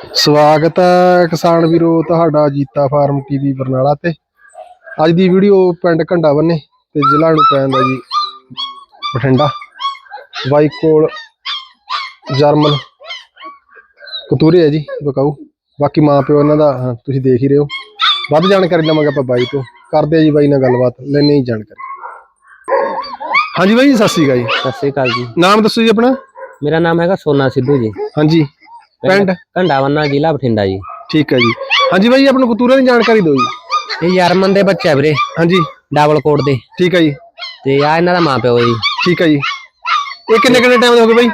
ਸਵਾਗਤ ਹੈ ਕਿਸਾਨ ਵੀਰੋ ਤੁਹਾਡਾ ਜੀਤਾ ਫਾਰਮ ਟੀਵੀ ਬਰਨਾਲਾ ਤੇ। ਅੱਜ ਦੀ ਵੀਡੀਓ ਪਿੰਡ ਘੰਡਾ ਬੰਨੇ ਤੇ ਜ਼ਿਲ੍ਹਾ ਨੂੰ ਪੈਂਦਾ ਜੀ ਬਠਿੰਡਾ। ਬਾਈ ਕੋਲ ਜਰਮਨ ਕਤੂਰੇ ਹੈ ਜੀ ਬਕਾਊ। ਬਾਕੀ ਮਾਂ ਪਿਓ ਇਹਨਾਂ ਦਾ ਤੁਸੀਂ ਦੇਖ ਹੀ ਰਹੇ ਹੋ। ਵੱਧ ਜਾਣਕਾਰੀ ਲਵਾਂਗੇ ਆਪਾਂ ਬਾਈ ਤੋਂ। ਕਰਦੇ ਆ ਜੀ ਬਾਈ ਨਾਲ ਗੱਲਬਾਤ ਲੈਣੇ ਹੀ ਜਾਣਕਾਰੀ। ਹਾਂਜੀ ਬਾਈ ਜੀ, ਸਤਿ ਸ਼੍ਰੀ ਅਕਾਲ ਜੀ। ਸਤਿ ਸ੍ਰੀ ਅਕਾਲ ਜੀ। ਨਾਮ ਦੱਸੋ ਜੀ ਆਪਣਾ। ਮੇਰਾ ਨਾਮ ਹੈਗਾ ਸੋਨਾ ਸਿੱਧੂ ਜੀ। ਹਾਂਜੀ। ਪਿੰਡ? ਘੰਡਾਵੰਨਾ ਜ਼ਿਲ੍ਹਾ ਬਠਿੰਡਾ ਜੀ। ਠੀਕ ਹੈ ਜੀ। ਹਾਂਜੀ ਬਾਈ ਆਪਣੇ ਕਤੂਰੇ ਦੀ ਜਾਣਕਾਰੀ ਦਿਓ ਜੀ। ਇਹ ਜਰਮਨ ਦੇ ਬੱਚੇ ਵੀਰੇ। ਹਾਂਜੀ। ਡਬਲ ਕੋਟ ਦੇ। ਠੀਕ ਹੈ ਜੀ। ਤੇ ਆ ਇਹਨਾਂ ਦਾ ਮਾਂ ਪਿਓ ਜੀ। ਠੀਕ ਹੈ ਜੀ। ਇਹ ਕਿੰਨੇ ਕਿੰਨੇ ਟਾਈਮ ਦੇ ਹੋ ਗਏ ਬਾਈ?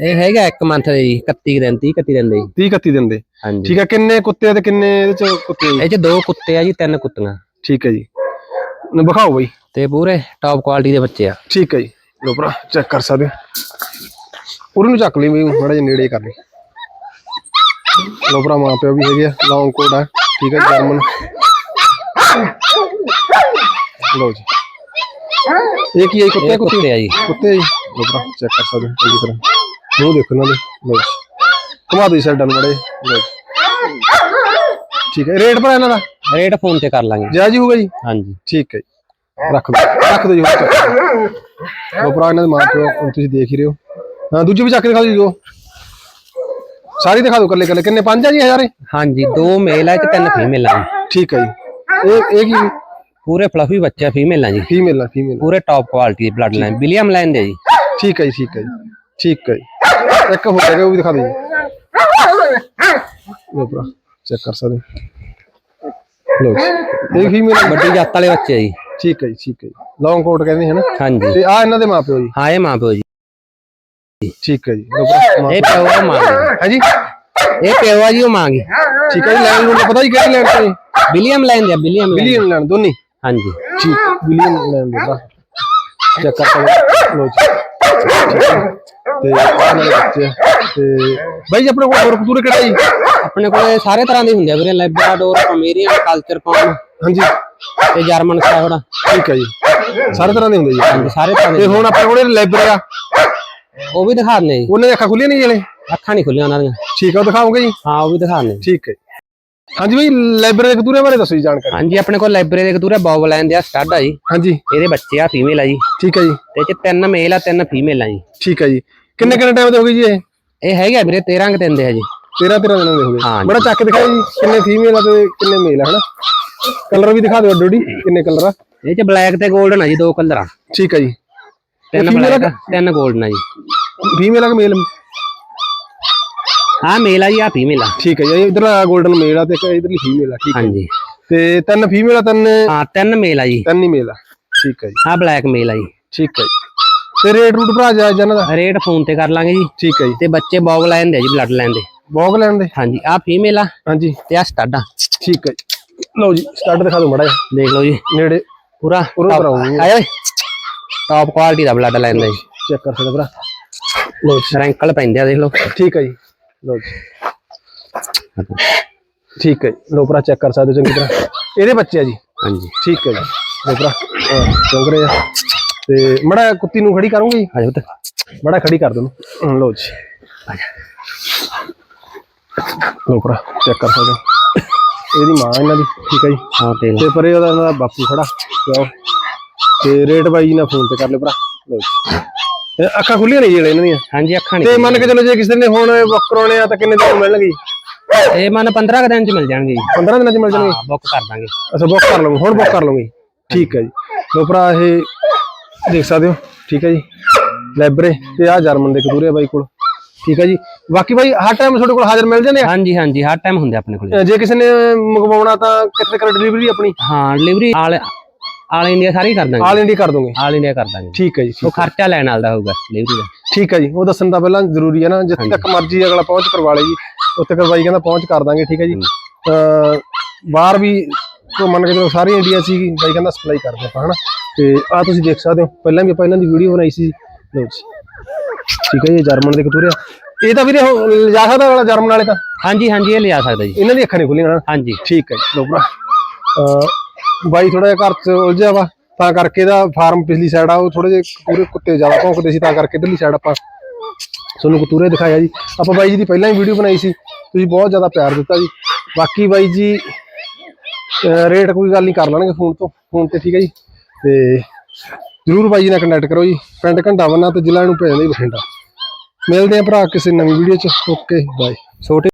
ਇਹ ਹੈਗਾ ਇੱਕ ਮੰਥ ਦੇ ਜੀ 31 ਦਿਨ 30 31 ਦਿਨ ਦੇ ਜੀ। 30 31 ਦਿਨ ਦੇ। ਹਾਂਜੀ। ਠੀਕ ਹੈ ਕਿੰਨੇ ਕੁੱਤੇ ਤੇ ਕਿੰਨੇ ਇਹਦੇ ਚ ਕੁੱਤੇ? ਇਹ ਚ ਦੋ ਕੁੱਤੇ ਆ ਜੀ ਤਿੰਨ ਕੁੱਤੀਆਂ। ਠੀਕ ਹੈ ਜੀ। ਨ ਵਿਖਾਓ ਬਾਈ। ਤੇ ਪੂਰੇ ਟੌਪ ਕੁਆਲਿਟੀ ਦੇ ਬੱਚੇ ਆ। ਠੀਕ ਹੈ ਜੀ। ਲੋ ਭਰਾ ਚੈੱਕ ਕਰ ਸਕਦੇ ਪੂਰੇ ਨੂੰ ਚੱਕ ਲਈ ਬਈ ਮਾੜਾ ਜਿਹਾ ਨੇੜੇ ਕਰ ਲਈ। ਲੋ ਭਰਾ ਮਾਂ ਪਿਓ ਵੀ ਹੈਗੇ ਆ ਲੌਂਗ ਕੋਟ ਆ ਠੀਕ ਹੈ ਜਰਮਨ ਲੋ ਜੀ। ਇਹ ਕੀ ਹੈ ਕੁੱਤੇ ਕੁੱਤੇ? ਆ ਜੀ। ਕੁੱਤੇ ਜੀ। ਲੋ ਭਰਾ ਚੈੱਕ ਕਰ ਸਕਦੇ ਹੋ ਚੰਗੀ ਤਰ੍ਹਾਂ। ਮੂੰਹ ਦੇਖੋ ਦੇ ਲੋ ਜੀ। ਘੁਮਾ ਦਿਓ ਸਾਈਡਾਂ ਨੂੰ ਮੜੇ ਲੋ ਜੀ। ਠੀਕ ਹੈ ਰੇਟ ਭਰਾ ਇਹਨਾਂ ਦਾ? ਰੇਟ ਫੋਨ ਤੇ ਕਰ ਲਾਂਗੇ। ਜਾਇਜ਼ ਹੋਊਗਾ ਜੀ? ਹਾਂਜੀ। ਠੀਕ ਹੈ ਰੱਖ ਦੋ ਰੱਖ ਦੋ ਜੀ ਲੋ ਭਰਾ ਇਹਨਾਂ ਦੇ ਮਾਂ ਪਿਓ ਤੁਸੀਂ ਦੇਖ ਹੀ ਰਹੇ ਹੋ। ਹਾਂ ਦੂਜੀ ਵੀ ਚੱਕ ਕੇ ਦਿਖਾ ਦਿਓ। ਸਾਰੀ ਦਿਖਾ ਦਿਓ ਕੱਲੇ ਕੱਲੇ ਕਿੰਨੇ ਪੰਜ ਆ ਜੀ ਹਜ਼ਾਰੇ? ਹਾਂਜੀ ਦੋ ਮੇਲ ਆ ਤੇ ਤਿੰਨ ਫੀਮੇਲ ਆ। ਜੀ ਠੀਕ ਹੈ ਜੀ। ਇਹ ਇਹ ਕੀ? ਪੂਰੇ ਫਲਫੀ ਬੱਚੇ ਆ ਫੀਮੇਲ ਆ ਜੀ। ਫੀਮੇਲ ਆ ਫੀਮੇਲ ਪੂਰੇ ਟੌਪ ਕੁਆਲਿਟੀ ਦੇ ਬਲੱਡ ਲਾਈਨ ਵਿਲੀਅਮ ਲਾਈਨ ਦੇ ਜੀ। ਠੀਕ ਹੈ ਜੀ ਠੀਕ ਹੈ ਜੀ ਠੀਕ ਹੈ ਜੀ। ਇੱਕ ਹੋ ਜਾਏਗਾ ਉਹ ਵੀ ਦਿਖਾ ਦਿਓ ਜੀ। ਲੋ ਭਰਾ ਚੈੱਕ ਕਰ ਸਕਦੇ ਹੋ। ਲੋ ਜੀ। ਇਹ ਫੀਮੇਲ ਵੱਡੀ ਜਾਤ ਵਾਲੇ ਬੱਚੇ ਆ ਜੀ। ਠੀਕ ਹੈ ਜੀ ਠੀਕ ਹੈ ਜੀ। ਲੌਂਗ ਕੋਟ ਕਹਿੰਦੇ ਹੈ ਨਾ ਹਾਂਜੀ। ਤੇ ਆ ਇਹਨਾਂ ਦੇ ਮਾਂ ਪਿਓ ਜੀ? ਹਾਂ ਇਹ ਮਾਂ ਪਿਓ ਜੀ। ਠੀਕ ਹੈ ਜੀ। ਲੋ ਭਰਾ ਮਾਂ ਇਹ ਪਿਓ ਆ ਮਾਂ ਗੀ। ਹੈ ਜੀ ਇਹ ਆ ਜੀ ਉਹ ਮਾਂ ਗੀ ਠੀਕ ਹੈ ਜੀ ਲੈਣ ਨੂੰ ਪਤਾ ਜੀ ਕਿਹੜੀ ਲੈਣ ਤੋਂ ਵਿਲੀਅਮ ਲਾਈਨ ਦੇ ਵਿਲੀਅਮ ਬਿਲੀਅਨ ਲੈਣ ਦੋਨੀ? ਹਾਂਜੀ। ਠੀਕ ਬਿਲੀਅਨ ਲੈਣ ਦੇ ਚੈੱਕ ਕਰ ਸਕਦੇ ਲੋ ਜੀ। ਠੀਕ ਹੈ। ਤੇ ਬੱਚੇ ਬਾਈ ਜੀ ਆਪਣੇ ਕੋਲ ਹੋਰ ਕਤੂਰੇ ਕਿਹੜਾ ਜੀ? ਆਪਣੇ ਕੋਲੇ ਸਾਰੇ ਤਰ੍ਹਾਂ ਦੇ ਹੁੰਦੇ ਆ ਵੀਰੇ ਲੈਬਰਾਡੋਰ ਪਮੇਰੀਅਨ ਕਲਚਰ ਪੌਮ ਹਾਂਜੀ। ਤੇ ਜਰਮਨ ਸ਼ੈਫਰਡ ਠੀਕ ਹੈ ਜੀ। ਸਾਰੇ ਤਰ੍ਹਾਂ ਦੇ ਹੁੰਦੇ ਜੀ। ਸਾਰੇ ਤਰ੍ਹਾਂ ਤੇ ਹੁਣ ਆਪਣੇ ਕੋਲ ਲੈਬਰ ਆ। ਉਹ ਵੀ ਦਿਖਾ ਦਿੰਦੇ ਜੀ। ਉਹਨੇ ਦੀ ਅੱਖਾਂ ਖੁੱਲੀਆਂ ਨਹੀਂ ਜਲੇ ਅੱਖਾਂ ਨਹੀਂ ਖੁੱਲੀਆਂ ਉਹਨਾਂ ਦੀਆਂ। ਠੀਕ ਆ ਉਹ ਦਿਖਾਓਗੇ ਜੀ? ਹਾਂ ਉਹ ਵੀ ਦਿਖਾ ਦਿੰਦੇ ਠੀਕ ਹੈ। ਹਾਂਜੀ ਬਾਈ ਲੈਬਰ ਦੇ ਕਤੂਰੇ ਬਾਰੇ ਦੱਸੋ ਜੀ ਜਾਣਕਾਰੀ। ਹਾਂਜੀ ਆਪਣੇ ਕੋਲ ਲਾਇਬ੍ਰੇਰੀ ਦੇ ਕਤੂਰੇ ਬੌਬ ਲਾਈਨ ਦੇ ਆ ਸਟੱਡ ਆ ਜੀ। ਹਾਂਜੀ। ਇਹਦੇ ਬੱਚੇ ਆ ਫੀਮੇਲ ਆ ਜੀ। ਠੀਕ ਹੈ ਜੀ। ਤੇ ਚ ਤਿੰਨ ਮੇਲ ਆ ਤਿੰਨ ਫੀਮੇਲ ਆ ਜੀ। ਠੀਕ ਹੈ ਜੀ। ਕਿੰਨੇ ਕਿੰਨੇ ਟਾਈਮ ਦੇ ਹੋ ਗਏ ਜੀ ਇਹ? ਇਹ ਹੈਗੇ ਵੀਰੇ 13 ਕੁ ਦਿਨ ਦੇ ਆ ਜੀ 13 13 ਦਿਨਾਂ ਦੇ ਹੋ ਗਏ। ਹਾਂ ਜੀ। ਬੜਾ ਚੱਕ ਦਿਖਾਓ ਜੀ ਕਿੰਨੇ ਫੀਮੇਲ ਆ ਤੇ ਕਿੰਨੇ ਮੇਲ ਆ ਹਨਾ? ਕਲਰ ਵੀ ਦਿਖਾ ਦਿਓ ਅੱਡੋ ਅੱਡੀ ਕਿੰਨੇ ਕਲਰ ਆ। ਇਹ ਚ ਬਲੈਕ ਤੇ 골ਡਨ ਆ ਜੀ ਦੋ ਕਲਰ ਆ। ਠੀਕ ਹੈ ਜੀ। ਤਿੰਨ female ਬਲੈਕ ਤਿੰਨ 골ਡਨ ਆ ਜੀ। ਫੀਮੇਲ ਆ ਕਿ ਮੇਲ ਆ ਮੇਲ ਆ ਜੀ ਆ ਫੀਮੇਲ ਆ। ਠੀਕ ਹੈ ਜੀ ਇਧਰ 골ਡਨ ਮੇਲ ਆ ਤੇ ਇੱਕ ਇਧਰਲੀ ਫੀਮੇਲ ਆ ਠੀਕ ਹੈ। ਹਾਂਜੀ। ਤੇ ਤਿੰਨ ਫੀਮੇਲ ਆ ਤਿੰਨ ਹਾਂ ਤਿੰਨ ਮੇਲ ਆ ਜੀ। ਤਿੰਨ ਹੀ ਮੇਲ ਆ। ਠੀਕ ਹੈ ਜੀ। ਆ ਬਲੈਕ ਮੇਲ ਆ ਜੀ। ਠੀਕ ਹੈ ਜੀ। ਤੇ ਰੇਟ ਰੂਟ ਭਰਾ ਜਾ ਜਨਾਂ ਦਾ? ਰੇਟ ਫੋਨ ਤੇ ਕਰ ਲਾਂਗੇ ਜੀ। ਠੀਕ ਹੈ ਜੀ। ਤੇ ਬੱਚੇ ਬੌਬ ਲਾਈਨ ਦੇ ਆ ਜੀ ਬਲੱਡ ਲਾਈਨ ਦੇ। ਬੌਗ ਲੈਣ ਦੇ? ਹਾਂਜੀ ਆ ਫੀਮੇਲ ਆ। ਹਾਂਜੀ। ਤੇ ਆ ਸਟੱਡ ਆ। ਠੀਕ ਹੈ ਜੀ। ਲਓ ਜੀ ਸਟਾਰਟ ਦਿਖਾ ਦਿਓ ਮੜਾ ਦੇਖ ਲਓ ਜੀ। ਨੇੜੇ। ਪੂਰਾ ਪੂਰਾ top- ਕਰਾਉਂਗੇ। ਆਏ ਓਏ। ਟਾਪ ਕੁਆਲਿਟੀ ਦਾ ਬਲੱਡ ਲਾਈਨ ਦਾ ਜੀ ਚੈੱਕ ਕਰ ਸਕਦੇ ਭਰਾ। ਲਓ ਜੀ ਰੈਂਕਲ ਪੈਂਦੇ ਆ ਦੇਖ ਲਓ। ਠੀਕ ਹੈ ਜੀ। ਜੀ। ਠੀਕ ਹੈ ਲਓ ਭਰਾ ਚੈੱਕ ਕਰ ਸਕਦੇ ਚੰਗੀ ਤਰ੍ਹਾਂ। ਇਹਦੇ ਬੱਚੇ ਆ ਜੀ। ਹਾਂਜੀ। ਠੀਕ ਹੈ ਜੀ। ਲਓ ਭਰਾ ਚੰਗ ਰਹੇ ਆ। ਤੇ ਮੜਾ ਕੁੱਤੀ ਨੂੰ ਖੜੀ ਕਰੂੰਗੀ? ਜੀ ਆ ਜਾਓ ਤੇ ਬੜਾ ਖੜੀ ਕਰ ਦੋ ਨੂੰ ਲਓ ਜੀ। ਲਓ ਭਰਾ ਚੈੱਕ ਕਰ ਸਕਦੇ। ਇਹਦੀ ਮਾਂ ਇਹਨਾਂ ਦੀ। ਠੀਕ ਹੈ ਜੀ। ਹਾਂ ਤੇ ਪਰੇ ਉਹਦਾ ਇਹਨਾਂ ਦਾ ਬਾਪੂ ਖੜਾ। ਲਓ ਤੇ ਰੇਟ ਬਾਈ ਜੀ ਨਾਲ ਫੋਨ ਤੇ ਕਰ ਲਿਓ ਭਰਾ। ਲਓ ਜੀ। ਇਹ ਅੱਖਾਂ ਖੁੱਲੀਆਂ ਨਹੀਂ ਜਿਹੜੇ ਇਹਨਾਂ ਦੀਆਂ? ਹਾਂਜੀ ਅੱਖਾਂ ਤੇ ਮੰਨ ਕੇ ਚਲੋ ਜੇ ਕਿਸੇ ਨੇ ਹੁਣ ਬੁੱਕ ਕਰਾਉਣੇ ਆ ਤਾਂ ਕਿੰਨੇ ਦਿਨ ਮਿਲਣਗੇ ਜੀ? ਇਹ ਮਨ 15 ਕੁ ਦਿਨ ਚ ਮਿਲ ਜਾਣਗੇ ਜੀ। 15 ਦਿਨਾਂ ਚ ਮਿਲ ਜਾਣਗੇ? ਹਾਂ ਬੁੱਕ ਕਰ ਦਾਂਗੇ। ਅੱਛਾ ਬੁੱਕ ਕਰ ਲਵਾਂਗੇ ਹੁਣ ਬੁੱਕ ਕਰ ਲਵਾਂਗੇ ਠੀਕ ਹੈ ਜੀ। ਲੋ ਭਰਾ ਇਹ ਦੇਖ ਸਕਦੇ ਹੋ। ਠੀਕ ਹੈ ਜੀ। ਲਾਇਬ੍ਰੇਰੀ ਤੇ ਆ ਜਰਮਨ ਦੇ ਕਤੂਰੇ ਆ ਬਾਈ ਕੋਲ। ਠੀਕ ਹੈ ਜੀ। ਬਾਕੀ ਬਾਈ ਹਰ ਟਾਈਮ ਤੁਹਾਡੇ ਕੋਲ ਹਾਜ਼ਰ ਮਿਲ ਜਾਂਦੇ ਆ? ਹਾਂਜੀ ਹਾਂਜੀ। ਹਰ ਟਾਈਮ ਹੁੰਦੇ ਆਪਣੇ ਕੋਲ। ਜੇ ਕਿਸੇ ਨੇ ਮੰਗਵਾਉਣਾ ਤਾਂ ਕਿੱਥੇ ਕਰ? ਡਿਲੀਵਰੀ ਆਪਣੀ? ਹਾਂ ਡਿਲੀਵਰੀ ਆਲ ਆਲ ਇੰਡੀਆ ਸਾਰੀ ਕਰ ਦਾਂਗੇ। ਆਲ ਇੰਡੀਆ ਕਰ ਦੋਗੇ? ਆਲ ਇੰਡੀਆ ਕਰ ਦਾਂਗੇ। ਠੀਕ ਹੈ ਜੀ ਉਹ ਖਰਚਾ ਲੈਣ ਵਾਲਾ ਦਾ ਹੋਊਗਾ ਡਿਲੀਵਰੀ ਦਾ। ਠੀਕ ਹੈ ਜੀ ਉਹ ਦੱਸਣ ਦਾ ਪਹਿਲਾਂ ਜ਼ਰੂਰੀ ਹੈ ਨਾ ਜਿੱਥੇ ਤੱਕ ਮਰਜ਼ੀ ਅਗਲਾ ਪਹੁੰਚ ਕਰਵਾ ਲੇ ਜੀ ਉੱਥੇ ਬਾਈ ਕਹਿੰਦਾ ਪਹੁੰਚ ਕਰ ਦਾਂਗੇ ਠੀਕ ਹੈ ਜੀ। ਬਾਹਰ ਵੀ ਤੋਂ ਮੰਨ ਕੇ ਚਲੋ ਸਾਰੀ ਇੰਡੀਆ ਹੀ ਬਾਈ ਕਹਿੰਦਾ ਸਪਲਾਈ ਕਰਦੇ ਆਪਾਂ ਹਨਾ। ਤੇ ਆ ਤੁਸੀਂ ਦੇਖ ਸਕਦੇ ਹੋ ਪਹਿਲਾਂ ਵੀ ਆਪਾਂ ਇਹਨਾਂ ਦੀ ਵੀਡੀਓ ਬਣਾਈ ਸੀ। ਲਓ ਜੀ। ਠੀਕ ਹੈ ਜੀ ਇਹ ਜਰਮਨ ਦੇ ਕਤੂਰੇ ਇਹ ਤਾਂ ਵੀਰੇ ਲਿਜਾ ਸਕਦਾ ਵਾਲਾ ਜਰਮਨ ਵਾਲੇ ਤਾਂ? ਹਾਂਜੀ ਹਾਂਜੀ ਇਹ ਲਿਆ ਸਕਦਾ ਜੀ। ਇਹਨਾਂ ਦੀ ਅੱਖਾਂ ਨਹੀਂ ਖੁੱਲੀਆਂ ਹਾਂਜੀ। ਠੀਕ ਹੈ ਜੀ ਭਰਾ। ਅ ਬਾਈ ਥੋੜਾ ਜਿਹਾ ਘਰ 'ਚ ਉਲਝਿਆ ਵਾ, ਤਾਂ ਕਰਕੇ ਇਹਦਾ ਫਾਰਮ ਪਿਛਲੀ ਸਾਈਡ ਆ, ਉਹ ਥੋੜੇ ਜਿਹੇ ਪੂਰੇ ਕੁੱਤੇ ਜ਼ਿਆਦਾ ਭੌਂਕਦੇ ਸੀ, ਤਾਂ ਕਰਕੇ ਇਧਰਲੀ ਸਾਈਡ ਆਪਾਂ ਤੁਹਾਨੂੰ ਕਤੂਰੇ ਦਿਖਾਇਆ ਜੀ। ਆਪਾਂ ਬਾਈ ਜੀ ਦੀ ਪਹਿਲਾਂ ਹੀ ਵੀਡੀਓ ਬਣਾਈ ਸੀ, ਤੁਸੀਂ ਬਹੁਤ ਜ਼ਿਆਦਾ ਪਿਆਰ ਦਿੱਤਾ ਜੀ। ਬਾਕੀ ਬਾਈ ਜੀ ਰੇਟ ਕੋਈ ਗੱਲ ਨਹੀਂ, ਕਰ ਲੈਣਗੇ ਫੋਨ ਤੋਂ ਫੋਨ ਤੇ ਠੀਕ ਹੈ ਜੀ। ਤੇ ਜਰੂਰ ਬਾਈ ਜੀ ਨਾਲ ਕੰਟੈਕਟ ਕਰੋ ਜੀ, ਪਿੰਡ ਘੰਟਾ ਬੰਨਾ ਤੇ ਜ਼ਿਲ੍ਹਾ ਨੂੰ ਪੈ ਜਾਂਦਾ ਜੀ ਬਠਿੰਡਾ। ਮਿਲਦੇ ਆ ਭਰਾ ਕਿਸੇ ਨਵੀਂ ਵੀਡੀਓ ਚ ਓਕੇ ਬਾਏ ਛੋਟੇ